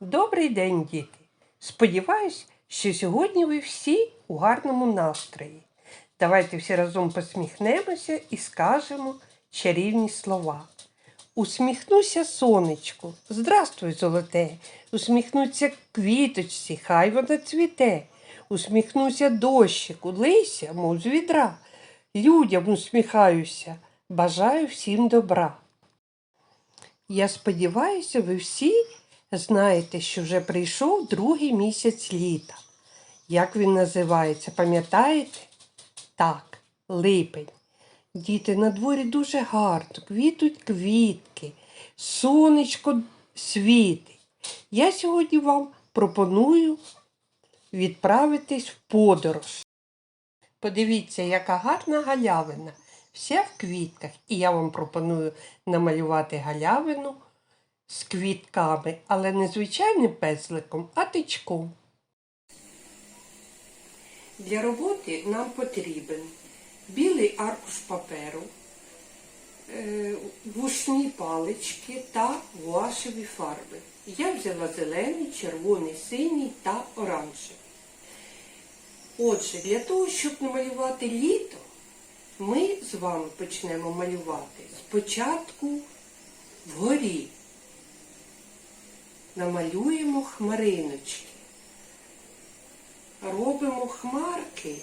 Добрий день, діти! Сподіваюсь, що сьогодні ви всі у гарному настрої. Давайте всі разом посміхнемося і скажемо чарівні слова. Усміхнуся сонечку, здрастуй, золоте, усміхнуться квіточці, хай вона цвіте. Усміхнуся дощику, лися, мов з відра. Людям усміхаюся, бажаю всім добра. Я сподіваюся, ви всі знаєте, що вже прийшов другий місяць літа. Як він називається, пам'ятаєте? Так, липень. Діти, на дворі дуже гарно, квітуть квітки, сонечко світить. Я сьогодні вам пропоную відправитись в подорож. Подивіться, яка гарна галявина, вся в квітках. І я вам пропоную намалювати галявину з квітками, але не звичайним пензликом, а тичком. Для роботи нам потрібен білий аркуш паперу, е, вушні палички та гуашеві фарби. Я взяла зелений, червоний, синій та оранжевий. Отже, для того, щоб намалювати літо, ми з вами почнемо малювати спочатку вгорі. Намалюємо хмариночки. Робимо хмарки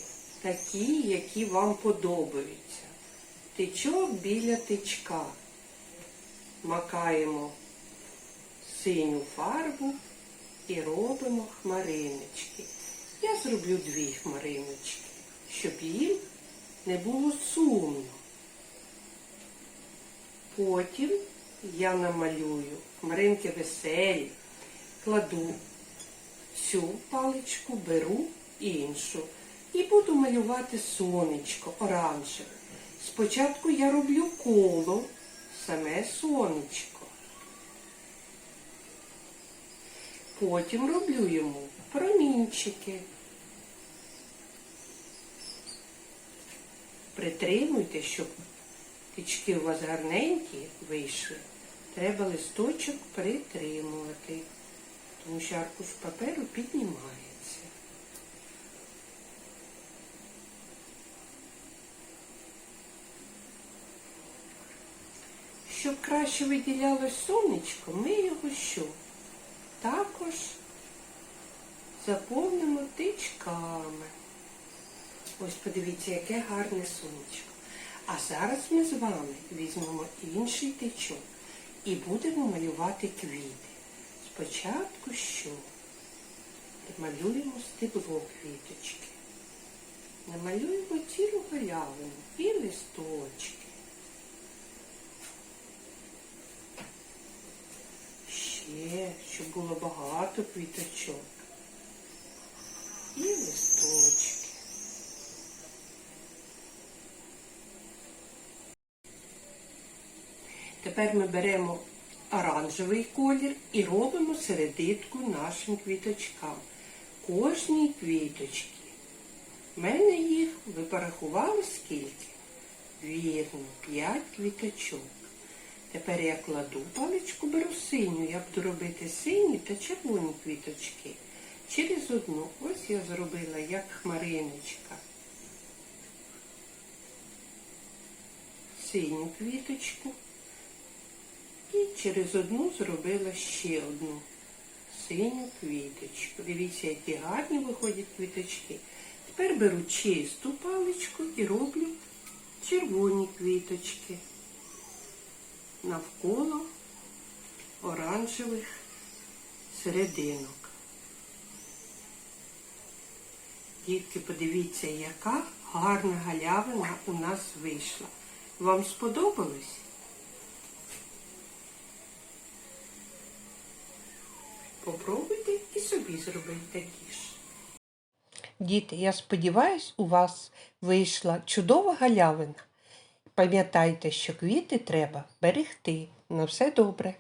такі, які вам подобаються. Тичок біля тичка. Макаємо синю фарбу і робимо хмариночки. Я зроблю дві хмариночки, щоб їм не було сумно. Потім я намалюю хмаринки веселі, кладу цю паличку, беру іншу і буду малювати сонечко оранжеве. Спочатку я роблю коло, саме сонечко. Потім роблю йому промінчики. Притримуйте, щоб тички у вас гарненькі вийшли. Треба листочок притримувати, тому що аркуш паперу піднімається. Щоб краще виділялось сонечко, ми його що? Також заповнимо тичками. Ось подивіться, яке гарне сонечко. А зараз ми з вами візьмемо інший тичок і будемо малювати квіти. Спочатку що? Малюємо стебло квіточки. Намалюємо цілу галявину і листочки. Ще, щоб було багато квіточок. І листочки. Тепер ми беремо оранжевий колір і робимо серединку нашим квіточкам. Кожній квіточці. У мене їх, ви порахували скільки? Вірно, 5 квіточок. Тепер я кладу паличку, беру синю. Я буду робити сині та червоні квіточки. Через одну. Ось я зробила як хмариночка. Синю квіточку. І через одну зробила ще одну синю квіточку. Дивіться, які гарні виходять квіточки. Тепер беру чисту паличку і роблю червоні квіточки навколо оранжевих серединок. Дітки, подивіться, яка гарна галявина у нас вийшла. Вам сподобалось? Попробуйте і собі зробити такі ж. Діти, я сподіваюся, у вас вийшла чудова галявина. Пам'ятайте, що квіти треба берегти. На все добре.